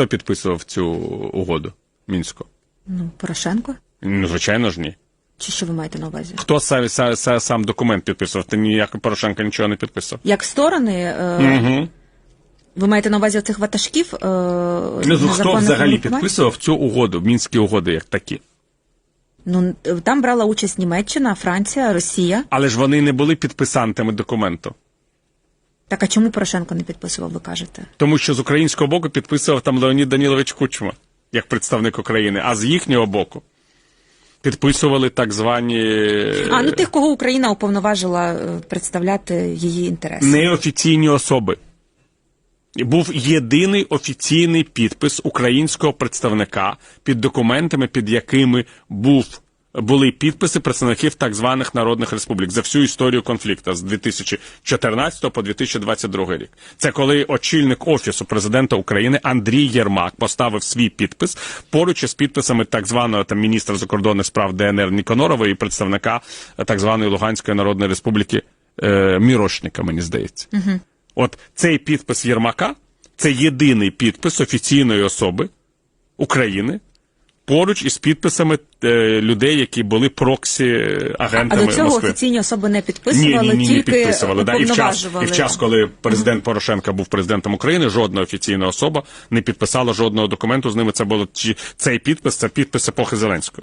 Хто підписував цю угоду мінську? Ну, Порошенко? Ну, звичайно ж ні. Чи що ви маєте на увазі? Хто сам, сам, сам, сам документ підписував? Ти ніяк Порошенко нічого не підписував. Як сторони, е, Угу. ви маєте на увазі цих ватажків? Е, Ну, хто взагалі підписував цю угоду, мінські угоди, як такі? Ну, е, там брала участь Німеччина, Франція, Росія. Але ж вони не були підписантами документу. Так а чому Порошенко не підписував, ви кажете? Тому що з українського боку підписував там Леонід Данілович Кучма, як представник України, а з їхнього боку підписували так звані А, ну тих, кого Україна уповноважила е, представляти її інтереси. неофіційні особи. Був єдиний офіційний підпис українського представника під документами, під якими був. Були підписи представників так званих народних республік за всю історію конфлікту з 2014 по 2022 рік. Це коли очільник офісу президента України Андрій Єрмак поставив свій підпис поруч із підписами так званого там міністра закордонних справ ДНР Ніконорова і представника е, так званої Луганської Народної Республіки е, Мірошника, мені здається. Угу. От цей підпис Єрмака це єдиний підпис офіційної особи України поруч із підписами е, людей, які були проксі А до цього Москви. офіційні особи не Ні, підписували, ні, ні, тільки підписували. Да. І, в час, і в час, коли президент Порошенко був президентом України, жодна офіційна особа не підписала жодного документу з ними. Це було чи- цей підпис, це підпис епохи Зеленського.